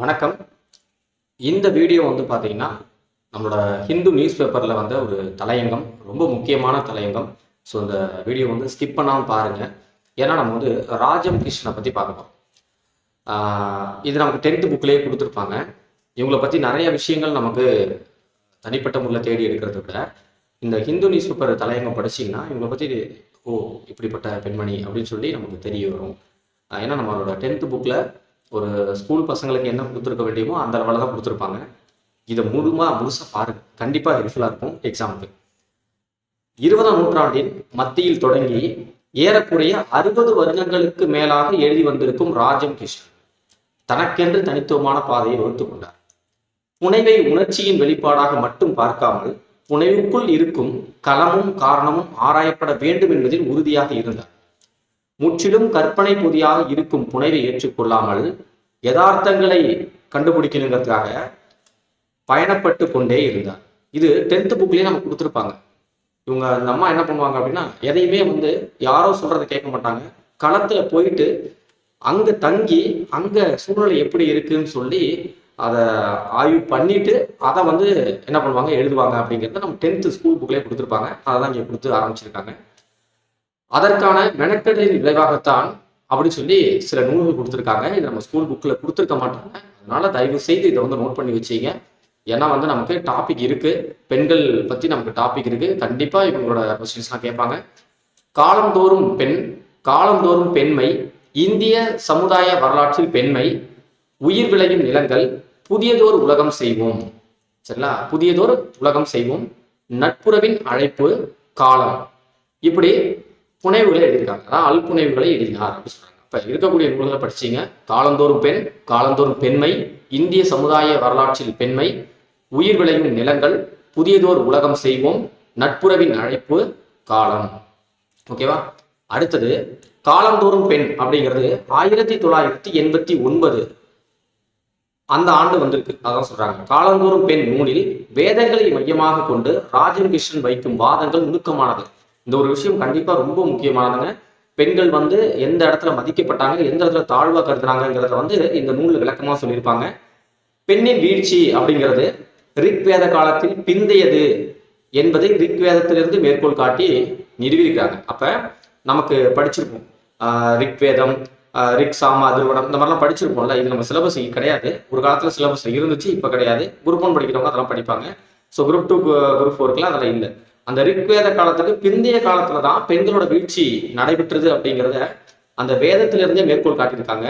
வணக்கம். இந்த வீடியோ வந்து பார்த்தீங்கன்னா நம்மளோட ஹிந்து நியூஸ் பேப்பரில் வந்த ஒரு தலையங்கம் ரொம்ப முக்கியமான தலையங்கம். ஸோ இந்த வீடியோ வந்து ஸ்கிப் பண்ணாமல் பாருங்கள் ஏன்னா நம்ம வந்து ராஜம் கிருஷ்ணனை பற்றி பார்க்க இது நமக்கு டென்த்து புக்லேயே கொடுத்துருப்பாங்க. இவங்களை பற்றி நிறைய விஷயங்கள் நமக்கு தனிப்பட்ட முறையில் தேடி எடுக்கிறத விட இந்த ஹிந்து நியூஸ் பேப்பர் தலையங்கம் படிச்சீங்கன்னா இவங்களை பற்றி ஓ இப்படிப்பட்ட பெண்மணி அப்படின்னு சொல்லி நமக்கு தெரிய வரும். ஏன்னா நம்மளோட டென்த்து புக்கில் ஒரு ஸ்கூல் பசங்களுக்கு என்ன கொடுத்துருக்க வேண்டியமோ அந்த லெவலில் தான் கொடுத்துருப்பாங்க. இதை முழுமா முழுசாக பாருங்க. கண்டிப்பாக ஹெல்ப்ஃபுல்லாக இருக்கும் எக்ஸாமுக்கு இருபதாம் நூற்றாண்டின் மத்தியில் தொடங்கி ஏறக்குறைய அறுபது வருடங்களுக்கு மேலாக எழுதி வந்திருக்கும் ராஜம் கிருஷ்ணன். தனக்கென்று தனித்துவமான பாதையை வகுத்து கொண்டார். புனைவை உணர்ச்சியின் வெளிப்பாடாக மட்டும் பார்க்காமல் புனைவுக்குள் இருக்கும் களமும் காரணமும் ஆராயப்பட வேண்டும் என்பதில் உறுதியாக இருந்தார். முற்றிலும் கற்பனை பொதியாக இருக்கும் புனைவை ஏற்றுக்கொள்ளாமல் யதார்த்தங்களை கண்டுபிடிக்கணுங்கிறதுக்காக பயணப்பட்டு கொண்டே இருந்தார். இது டென்த் புக்லேயே நமக்கு கொடுத்துருப்பாங்க. இவங்க அந்த அம்மா என்ன பண்ணுவாங்க அப்படின்னா எதையுமே வந்து யாரோ சொல்றதை கேட்க மாட்டாங்க. களத்துல போயிட்டு அங்க தங்கி அங்க சூழ்நிலை எப்படி இருக்குன்னு சொல்லி அதை ஆய்வு பண்ணிட்டு அதை வந்து என்ன பண்ணுவாங்க எழுதுவாங்க அப்படிங்கிறத நம்ம டென்த்து ஸ்கூல் புக்லேயே கொடுத்துருப்பாங்க. அதை தான் இங்கே கொடுத்து ஆரம்பிச்சிருக்காங்க. அதற்கான மெனக்கெடலின் விளைவாகத்தான் அப்படின்னு சொல்லி சில நூல்கள் கொடுத்துருக்காங்க. இது நம்ம ஸ்கூல் புக்கில் கொடுத்துருக்க மாட்டாங்க. அதனால தயவு செய்து இதை வந்து நோட் பண்ணி வச்சீங்க. ஏன்னா வந்து நமக்கு டாபிக் இருக்கு. பெண்கள் பத்தி நமக்கு டாபிக் இருக்கு. கண்டிப்பா இவங்களோட கொஸ்டின்ஸ்லாம் கேட்பாங்க. காலந்தோறும் பெண் காலந்தோறும் பெண்மை இந்திய சமுதாய வரலாற்றில் பெண்மை உயிர் விளையும் நிலங்கள் புதியதோர் உலகம் செய்வோம். சரிங்களா? புதியதோர் உலகம் செய்வோம். நட்புறவின் அழைப்பு காலம். இப்படி புனைவுகளை எழுதியிருக்காங்க. அதான் அல்புனைவுகளை எழுதினார் அப்படின்னு சொல்றாங்க. அப்ப இருக்கக்கூடிய நூல்களை படிச்சீங்க. காலந்தோறும் பெண் காலந்தோறும் பெண்மை இந்திய சமுதாய வரலாற்றில் பெண்மை உயிர் விளையும் நிலங்கள் புதியதோர் உலகம் செய்வோம் நட்புறவின் அழைப்பு காலம். ஓகேவா? அடுத்தது காலந்தோறும் பெண் அப்படிங்கிறது ஆயிரத்தி தொள்ளாயிரத்தி எண்பத்தி ஒன்பது அந்த ஆண்டு வந்திருக்கு. அதான் சொல்றாங்க. காலந்தோறும் பெண் நூலில் வேதங்களை மையமாக கொண்டு ராஜன் கிருஷ்ணன் வைக்கும் வாதங்கள் நுணுக்கமானது. இந்த ஒரு விஷயம் கண்டிப்பா ரொம்ப முக்கியமானதுங்க. பெண்கள் வந்து எந்த இடத்துல மதிக்கப்பட்டாங்க எந்த இடத்துல தாழ்வா கருதுனாங்கிறத வந்து இந்த நூல்ல விளக்கமா சொல்லியிருப்பாங்க. பெண்ணின் வீழ்ச்சி அப்படிங்கிறது ரிக்வேத காலத்தில் பிந்தையது என்பதை ரிக்வேதத்திலிருந்து மேற்கோள் காட்டி நிறுவியிருக்காங்க அப்ப நமக்கு படிச்சிருப்போம். ஆஹ் ரிக்வேதம் ஆஹ் ரிக் சாம அதிர்வனம் இந்த மாதிரிலாம் படிச்சிருப்போம்ல. இது நம்ம சிலபஸ் கிடையாது. ஒரு காலத்துல சிலபஸ் இருந்துச்சு இப்ப கிடையாது. குரூப் ஒன் படிக்கிறவங்க அதெல்லாம் படிப்பாங்க. ஸோ குரூப் டூ குரூப் ஃபோருக்குலாம் அதெல்லாம் இல்லை. அந்த ரிக்வேத காலத்துக்கு பிந்தைய காலத்துல தான் பெண்களோட வீழ்ச்சி நடைபெற்றது அப்படிங்கிறத அந்த வேதத்திலிருந்தே மேற்கோள் காட்டியிருக்காங்க.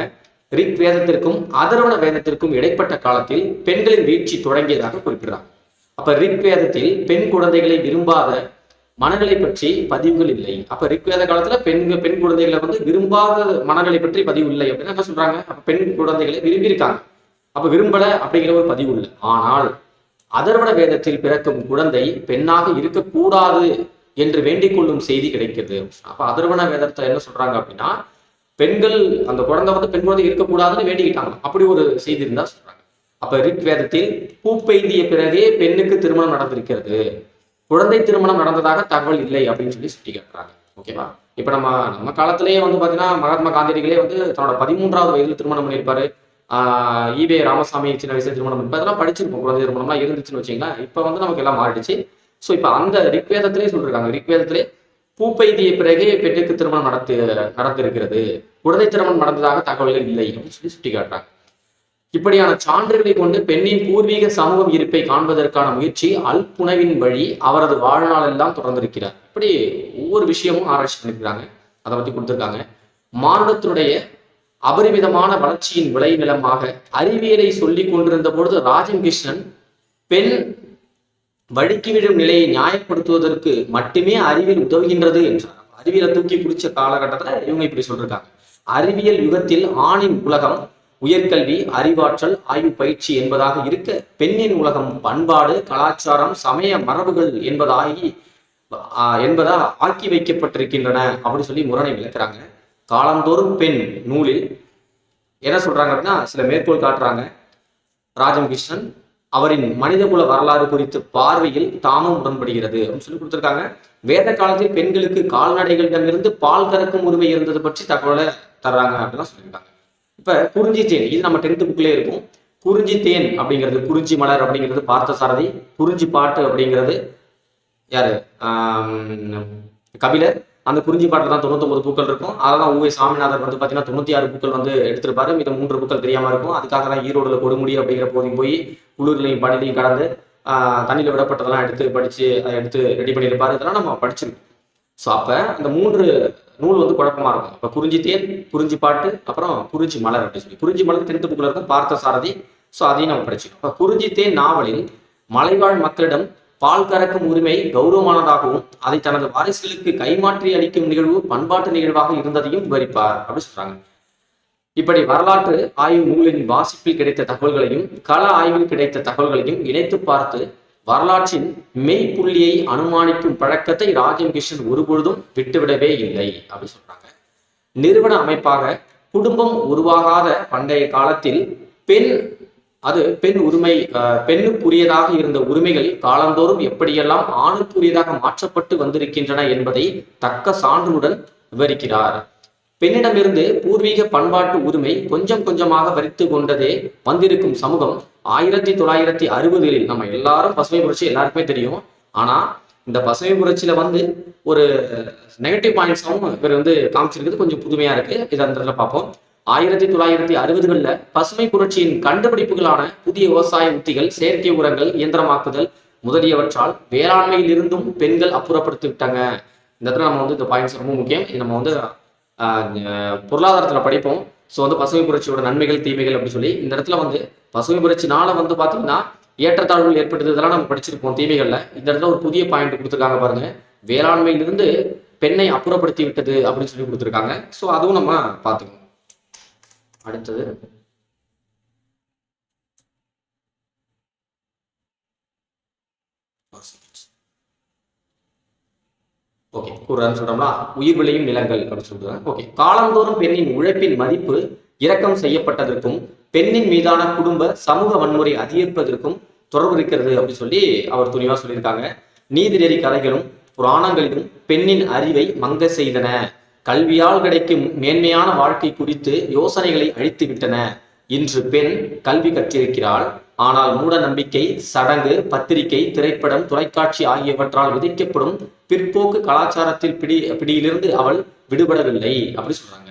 ரிக் வேதத்திற்கும் அதர்வண வேதத்திற்கும் இடைப்பட்ட காலத்தில் பெண்களின் வீழ்ச்சி தொடங்கியதாக குறிப்பிடுறாங்க அப்ப ரிக் வேதத்தில் பெண் குழந்தைகளை விரும்பாத மனநிலை பற்றி பதிவுகள் இல்லை. அப்ப ரிக்வேத காலத்துல பெண் பெண் குழந்தைகளை வந்து விரும்பாத மனநிலை பற்றி பதிவு இல்லை அப்படின்னு என்ன சொல்றாங்க? அப்ப பெண் குழந்தைகளை விரும்பியிருக்காங்க. அப்ப விரும்பல அப்படிங்கிற ஒரு பதிவு இல்லை. ஆனால் அதர்வண வேதத்தில் பிறக்கும் குழந்தை பெண்ணாக இருக்கக்கூடாது என்று வேண்டிக் கொள்ளும் செய்தி கிடைக்கிறது. அப்ப அதர்வண வேதத்துல என்ன சொல்றாங்க அப்படின்னா பெண்கள் அந்த குழந்தை வந்து பெண் குழந்தை இருக்கக்கூடாதுன்னு வேண்டிக்கிட்டாங்க. அப்படி ஒரு செய்தி இருந்தா சொல்றாங்க. அப்ப ரிக் வேதத்தில் பூப்பெய்திய பிறகே பெண்ணுக்கு திருமணம் நடந்திருக்கிறது. குழந்தை திருமணம் நடந்ததாக தகவல் இல்லை அப்படின்னு சொல்லி சுட்டி காட்டுறாங்க ஓகேவா? இப்ப நம்ம நம்ம காலத்திலேயே வந்து பாத்தீங்கன்னா மகாத்மா காந்தியடிகளே வந்து தன்னோட பதிமூன்றாவது வயதில் திருமணம் பண்ணியிருப்பாரு. ஆஹ் ராமசாமி சின்ன வயசுல திருமணம் இப்ப அதெல்லாம் படிச்சிருப்போம் குழந்தை திருமணம்லாம் இருந்துச்சுன்னு வச்சீங்களேன் இப்ப வந்து நமக்கு எல்லாம் மாறிடுச்சு. ஸோ இப்ப அந்த ரிக்வேதத்திலே சொல்லியிருக்காங்க ரிக்வேதத்திலே பூப்பெய்திய பிறகே பெண்ணுக்கு திருமணம் நடத்து நடந்திருக்கிறது. குழந்தை திருமணம் நடந்ததாக தகவல்கள் இல்லை அப்படின்னு சொல்லி சுட்டி காட்டுறாங்க இப்படியான சான்றுகளை கொண்டு பெண்ணின் பூர்வீக சமூகம் இருப்பை காண்பதற்கான முயற்சி அல்புணவின் வழி அவரது வாழ்நாளெல்லாம் தொடர்ந்திருக்கிறார். இப்படி ஒவ்வொரு விஷயமும் ஆராய்ச்சி பண்ணிருக்கிறாங்க அதை பத்தி கொடுத்திருக்காங்க. மானுடத்தினுடைய அபரிமிதமான வளர்ச்சியின் விளைநிலமாக அறிவியலை சொல்லிக் கொண்டிருந்த பொழுது ராஜன் கிருஷ்ணன் பெண் வழுக்கிவிடும் நிலையை நியாயப்படுத்துவதற்கு மட்டுமே அறிவியல் உதவுகின்றது என்றார். அறிவியலை தூக்கி பிடிச்ச காலகட்டத்தில் இவங்க இப்படி சொல்றாங்க அறிவியல் யுகத்தில் ஆணின் உலகம் உயர்கல்வி அறிவாற்றல் ஆய்வு பயிற்சி என்பதாக இருக்க பெண்ணின் உலகம் பண்பாடு கலாச்சாரம் சமய மரபுகள் என்பதாகி என்பதா ஆக்கி வைக்கப்பட்டிருக்கின்றன அப்படின்னு சொல்லி முரணை விளக்குறாங்க. காலந்தோறும் பெண் நூலில் என்ன சொல்றாங்க அப்படின்னா சில மேற்கோள் காட்டுறாங்க. ராஜம் கிருஷ்ணன் அவரின் மனிதகுல வரலாறு குறித்து பார்வையில் தாமும் உடன்படுகிறது அப்படின்னு சொல்லி கொடுத்துருக்காங்க. வேத காலத்தில் பெண்களுக்கு கால்நடைகளிடமிருந்து பால் கறக்கும் உரிமை இருந்தது பற்றி தகவலை தர்றாங்க அப்படின்னு சொல்லியிருக்காங்க. இப்ப குறிஞ்சி தேன் இது நம்ம டென்த் புக்லேயே இருக்கும். குறிஞ்சி தேன் அப்படிங்கிறது குறிஞ்சி மலர் அப்படிங்கிறது பார்த்த சாரதி குறிஞ்சி பாட்டு அப்படிங்கிறது யாரு? கபிலர். அந்த குறிஞ்சி பாட்டில் தான் தொண்ணூத்தொம்பது பூக்கள் இருக்கும். அதெல்லாம் ஊவே சாமிநாதர் வந்து பார்த்தீங்கன்னா தொண்ணூற்றி ஆறு பூக்கள் வந்து எடுத்திருப்பாரு. மிக மூன்று பூக்கள் தெரியாமல் இருக்கும். அதுக்காக தான் ஈரோடில் கொடுமுடி அப்படிங்கிற போதும் போய் குளிர்லையும் பனிலையும் கடந்து தண்ணியில் விடப்பட்டதெல்லாம் எடுத்து படித்து அதை எடுத்து ரெடி பண்ணியிருப்பாரு. இதெல்லாம் நம்ம படிச்சிருக்கோம். ஸோ அப்போ அந்த மூன்று நூல் வந்து குழப்பமா இருக்கும். இப்போ குறிஞ்சி தேர் குறிஞ்சி பாட்டு அப்புறம் குறிஞ்சி மலர் அப்படின்னு சொல்லி. குறிஞ்சி மலர் தெரிந்த புக்கில் இருக்கும் பார்த்த சாரதி. ஸோ அதையும் நம்ம படிச்சிருக்கோம். இப்போ குறிஞ்சி தேன் நாவலில் மலைவாழ் மக்களிடம் பால் கறக்கும் உரிமை கௌரவமானதாகவும் அதை தனது வாரிசுகளுக்கு கைமாற்றி அளிக்கும் நிகழ்வு பண்பாட்டு நிகழ்வாக இருந்ததையும் விவரிப்பார் அப்படின்னு சொல்றாங்க. இப்படி வரலாற்று ஆய்வு நூலின் வாசிப்பில் கிடைத்த தகவல்களையும் கள ஆய்வில் கிடைத்த தகவல்களையும் இணைத்து பார்த்து வரலாற்றின் மெய்ப்புள்ளியை அனுமானிக்கும் பழக்கத்தை ராஜன் கிருஷ்ணன் ஒருபொழுதும் விட்டுவிடவே இல்லை அப்படின்னு சொல்றாங்க. நிறுவன அமைப்பாக குடும்பம் உருவாகாத பண்டைய காலத்தில் பெண் அது பெண் உரிமை பெண்ணுக்குரியதாக இருந்த உரிமைகள் காலந்தோறும் எப்படியெல்லாம் ஆணுக்குரியதாக மாற்றப்பட்டு வந்திருக்கின்றன என்பதை தக்க சான்றுடன் விவரிக்கிறார். பெண்ணிடமிருந்து பூர்வீக பண்பாட்டு உரிமை கொஞ்சம் கொஞ்சமாக வரித்து கொண்டதே வந்திருக்கும் சமூகம். ஆயிரத்தி தொள்ளாயிரத்தி அறுபதுகளில் நம்ம எல்லாரும் பசுமை புரட்சி எல்லாருக்குமே தெரியும். ஆனா இந்த பசுமை புரட்சியில வந்து ஒரு நெகட்டிவ் பாயிண்ட்ஸாகவும் இவர் வந்து காமிச்சிருக்கிறது கொஞ்சம் புதுமையா இருக்கு. இதை அந்த பார்ப்போம். ஆயிரத்தி தொள்ளாயிரத்தி அறுபதுகளில் பசுமை புரட்சியின் கண்டுபிடிப்புகளான புதிய விவசாய உத்திகள் செயற்கை உரங்கள் இயந்திரமாக்குதல் முதலியவற்றால் வேளாண்மையில் இருந்தும் பெண்கள் அப்புறப்படுத்தி விட்டாங்க இந்த இடத்துல நம்ம வந்து இந்த பாயிண்ட்ஸ் ரொம்ப முக்கியம். இது நம்ம வந்து பொருளாதாரத்தில் படிப்போம். ஸோ வந்து பசுமை புரட்சியோட நன்மைகள் தீமைகள் அப்படின்னு சொல்லி இந்த இடத்துல வந்து பசுமை புரட்சினால வந்து பார்த்தீங்கன்னா ஏற்றத்தாழ்வுகள் ஏற்பட்டது இதெல்லாம் நம்ம படிச்சிருப்போம் தீமைகளில். இந்த இடத்துல ஒரு புதிய பாயிண்ட் கொடுத்துருக்காங்க பாருங்க. வேளாண்மையிலிருந்து பெண்ணை அப்புறப்படுத்தி விட்டது அப்படின்னு சொல்லி கொடுத்துருக்காங்க. ஸோ அதுவும் நம்ம பார்த்துக்கணும். அடுத்தது. ஓகே கூறான்னு சொல்றோம்னா உயிர் விளையும் நிலங்கள் அப்படின்னு சொல்றாங்க ஓகே காலந்தோறும் பெண்ணின் உழைப்பின் மதிப்பு இரக்கம் செய்யப்பட்டதற்கும் பெண்ணின் மீதான குடும்ப சமூக வன்முறை அதிகரிப்பதற்கும் தொடர்பு இருக்கிறது அப்படின்னு சொல்லி அவர் துணிவா சொல்லியிருக்காங்க. நீதிநெறி கதைகளும் புராணங்களிலும் பெண்ணின் அறிவை மங்க செய்தன. கல்வியால் கிடைக்கும் மேன்மையான வாழ்க்கை குறித்து யோசனைகளை அழித்து விட்டன இன்று பெண் கல்வி கற்றிருக்கிறாள். ஆனால் மூட நம்பிக்கை சடங்கு பத்திரிகை திரைப்படம் தொலைக்காட்சி ஆகியவற்றால் விதிக்கப்படும் பிற்போக்கு கலாச்சாரத்தில் பிடி பிடியிலிருந்து அவள் விடுபடவில்லை அப்படி சொல்றாங்க.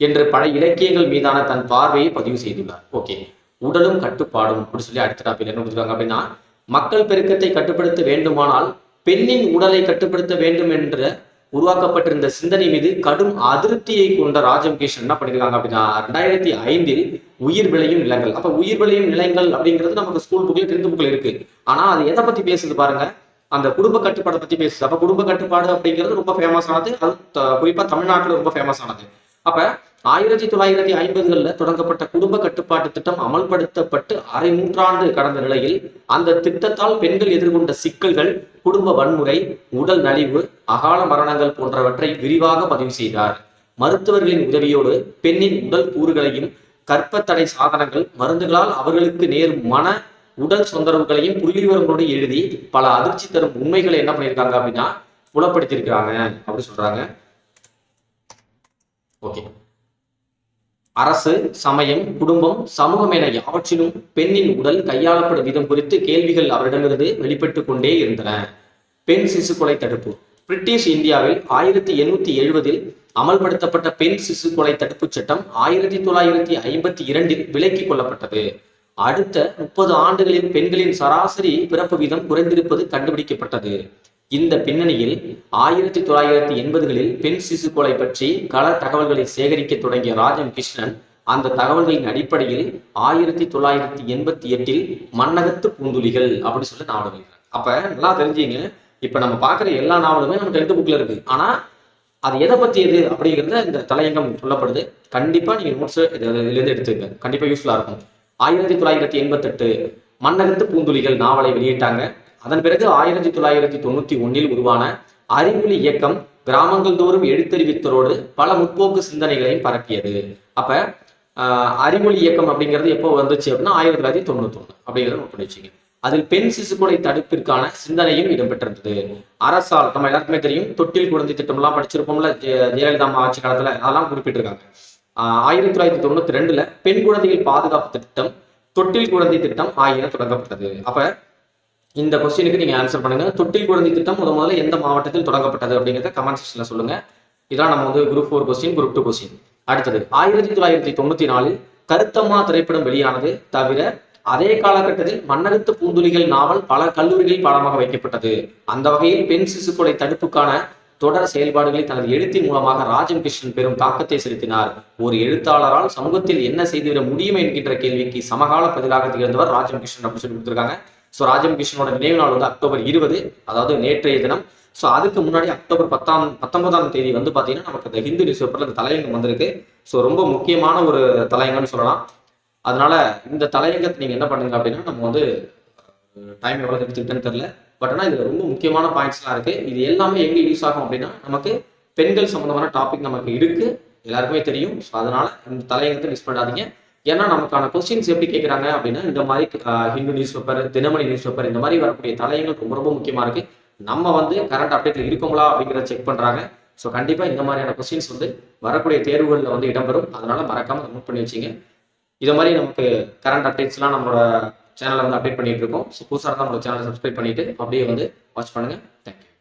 என்று பல இலக்கியங்கள் மீதான தன் பார்வையை பதிவு செய்துள்ளார். ஓகே. உடலும் கட்டுப்பாடும் அப்படின்னு சொல்லி அடுத்த என்ன கொடுத்துருக்காங்க அப்படின்னா மக்கள் பெருக்கத்தை கட்டுப்படுத்த வேண்டுமானால் பெண்ணின் உடலை கட்டுப்படுத்த வேண்டும் என்ற உருவாக்கப்பட்டிருந்த சிந்தனை மீது கடும் அதிருப்தியை கொண்ட ராஜம் என்ன பண்ணியிருக்காங்க அப்படின்னா ரெண்டாயிரத்தி ஐந்தில் உயிர் விளையும் நிலங்கள். அப்ப உயிர் விளையும் நிலங்கள் அப்படிங்கிறது நமக்கு ஸ்கூல் புக்ல டென்த் புக்ல இருக்கு. ஆனா அது எதை பத்தி பேசுது பாருங்க? அந்த குடும்ப கட்டுப்பாடை பத்தி பேசுது. அப்ப குடும்ப கட்டுப்பாடு அப்படிங்கிறது ரொம்ப ஃபேமஸ் ஆனது. அது குறிப்பா தமிழ்நாட்டுல ரொம்ப ஃபேமஸ் ஆனது. அப்ப ஆயிரத்தி தொள்ளாயிரத்தி ஐம்பதுகளில் தொடங்கப்பட்ட குடும்ப கட்டுப்பாட்டு திட்டம் அமல்படுத்தப்பட்டு அரை நூற்றாண்டு கடந்த நிலையில் அந்த திட்டத்தால் பெண்கள் எதிர்கொண்ட சிக்கல்கள் குடும்ப வன்முறை உடல் நலிவு அகால மரணங்கள் போன்றவற்றை விரிவாக பதிவு செய்தார். மருத்துவர்களின் உதவியோடு பெண்ணின் உடல் கூறுகளையும் கற்பத்தடை சாதனங்கள் மருந்துகளால் அவர்களுக்கு நேரும் மன உடல் தொந்தரவுகளையும் புள்ளிவிவரங்களோடு எழுதி பல அதிர்ச்சி தரும் உண்மைகளை என்ன பண்ணியிருக்காங்க அப்படின்னா புலப்படுத்தியிருக்கிறாங்க. அப்படின்னு சொல்றாங்க. ஓகே. அரசு சமயம் குடும்பம் சமூகம் என யாவற்றிலும் பெண்ணின் உடல் கையாளப்படும் விதம் குறித்து கேள்விகள் அவரிடமிருந்து வெளிப்பட்டு கொண்டே இருந்தன. பெண் சிசு கொலை தடுப்பு. பிரிட்டிஷ் இந்தியாவில் ஆயிரத்தி எண்ணூத்தி எழுபதில் அமல்படுத்தப்பட்ட பெண் சிசு கொலை தடுப்புச் சட்டம் ஆயிரத்தி தொள்ளாயிரத்தி ஐம்பத்தி இரண்டில் விலக்கிக் கொள்ளப்பட்டது. அடுத்த முப்பது ஆண்டுகளில் பெண்களின் சராசரி பிறப்பு வீதம் குறைந்திருப்பது கண்டுபிடிக்கப்பட்டது. இந்த பின்னணியில் ஆயிரத்தி தொள்ளாயிரத்தி எண்பதுகளில் பெண் சிசு கொலை பற்றி கள தகவல்களை சேகரிக்க தொடங்கிய ராஜம் கிருஷ்ணன் அந்த தகவல்களின் அடிப்படையில் ஆயிரத்தி தொள்ளாயிரத்தி எண்பத்தி எட்டில் மன்னகத்து பூந்துளிகள் அப்படின்னு சொல்லி நாவல் எழுதுறாங்க அப்ப நல்லா தெரிஞ்சுங்க. இப்ப நம்ம பார்க்குற எல்லா நாவலுமே நம்ம டென்த் புக்ல இருக்கு. ஆனா அது எதை பத்தியது அப்படிங்கிறத இந்த தலையங்கம் சொல்லப்படுது. கண்டிப்பா நீங்க நோட்ஸ் இதுலேருந்து எடுத்துக்க கண்டிப்பா யூஸ்ஃபுல்லா இருக்கும். ஆயிரத்தி தொள்ளாயிரத்தி எண்பத்தெட்டு மன்னகத்து பூந்துளிகள் நாவலை வெளியிட்டாங்க. அதன் பிறகு ஆயிரத்தி தொள்ளாயிரத்தி தொண்ணூத்தி ஒன்னில் உருவான அறிவொளி இயக்கம் கிராமங்கள் தோறும் எழுத்தறிவித்தரோடு பல முற்போக்கு சிந்தனைகளையும் பரப்பியது. அப்ப அறிவொளி இயக்கம் அப்படிங்கிறது எப்போ வந்துச்சு அப்படின்னா ஆயிரத்தி தொள்ளாயிரத்தி தொண்ணூத்தி ஒண்ணு அப்படிங்கிறத நோட் பண்ணி வச்சுங்க. அதில் பெண் சிசுக்கொலை தடுப்பிற்கான சிந்தனையும் இடம்பெற்றிருந்தது. அரசால் நம்ம எல்லாருக்குமே தெரியும் தொட்டில் குழந்தை திட்டம் எல்லாம் படிச்சிருப்போம்ல ஜெயலலிதா அம்மா ஆட்சி காலத்துல அதெல்லாம் குறிப்பிட்டிருக்காங்க. ஆயிரத்தி தொள்ளாயிரத்தி தொண்ணூத்தி ரெண்டுல பெண் குழந்தைகள் பாதுகாப்பு திட்டம் தொட்டில் குழந்தை திட்டம் ஆகியன தொடங்கப்பட்டது. அப்ப இந்த கொஸ்டினுக்கு நீங்க ஆன்சர் பண்ணுங்க. தொட்டில் குழந்தை திட்டம் முத முதல்ல எந்த மாவட்டத்தில் தொடங்கப்பட்டது அப்படிங்கிறத கமெண்ட் செக்ஷன்ல சொல்லுங்க. இதான் நம்ம வந்து group four question group two question அடுத்தது ஆயிரத்தி தொள்ளாயிரத்தி தொண்ணூத்தி நாலில் கருத்தம்மா திரைப்படம் வெளியானது தவிர அதே காலகட்டத்தில் மன்னகத்து பூந்துளிகள் நாவல் பல கல்லூரிகளில் பாடமாக வைக்கப்பட்டது. அந்த வகையில் பெண் சிசு கொலை தடுப்புக்கான தொடர் செயல்பாடுகளை தனது எழுத்தின் மூலமாக ராஜன் கிருஷ்ணன் பெரும் தாக்கத்தை செலுத்தினார். ஒரு எழுத்தாளரால் சமூகத்தில் என்ன செய்துவிட முடியும் என்கின்ற கேள்விக்கு சமகால பதிலாக திகழ்ந்தவர் ராஜன் கிருஷ்ணன் அப்படின்னு சொல்லி கொடுத்திருக்காங்க. ஸோ ராஜம் கிருஷ்ணனோட நினைவு நாள் வந்து அக்டோபர் இருபது அதாவது நேற்றைய தினம். ஸோ அதுக்கு முன்னாடி அக்டோபர் பத்தாம் பத்தொன்பதாம் தேதி வந்து பார்த்தீங்கன்னா நமக்கு இந்த ஹிந்து நியூஸ் பேப்பரில் இந்த தலையங்கம் வந்திருக்கு. ஸோ ரொம்ப முக்கியமான ஒரு தலையங்கம்னு சொல்லலாம். அதனால இந்த தலையங்கத்தை நீங்கள் என்ன பண்ணுங்க அப்படின்னா நம்ம வந்து டைம் எவ்வளோ எடுத்துக்கிட்டேன்னு தெரியல. பட் ஆனால் இது ரொம்ப முக்கியமான பாயிண்ட்ஸ்லாம் இருக்குது இது எல்லாமே எங்கே யூஸ் ஆகும் அப்படின்னா நமக்கு பெண்கள் சம்மந்தமான டாபிக் நமக்கு இருக்குது எல்லாருக்குமே தெரியும். ஸோ அதனால் இந்த தலையங்கத்தை மிஸ் பண்ணாதீங்க. ஏன்னா நமக்கான கொஸ்டின்ஸ் எப்படி கேட்குறாங்க அப்படின்னா இந்த மாதிரி Hindu news paper Dinamani news paper இந்த மாதிரி வரக்கூடிய தலையங்கள் ரொம்ப ரொம்ப முக்கியமாக இருக்குது நம்ம வந்து கரண்ட் அப்டேட்டில் இருக்கோங்களா அப்படிங்கிறத செக் பண்ணுறாங்க ஸோ கண்டிப்பாக இந்த மாதிரியான கொஸ்டின்ஸ் வந்து வரக்கூடிய தேர்வுகளில் வந்து இடம்பெறும். அதனால் மறக்காமல் நோட் பண்ணி வச்சிங்க. இதை மாதிரி நமக்கு கரண்ட் அப்டேட்ஸ்லாம் நம்மளோட சேனலில் வந்து அப்டேட் பண்ணிகிட்டு இருக்கோம். ஸோ புதுசாக இருந்தால் நம்மளோட சேனலை சப்ஸ்கிரைப் பண்ணிட்டு அப்படியே வந்து வாட்ச் பண்ணுங்கள் தேங்க்யூ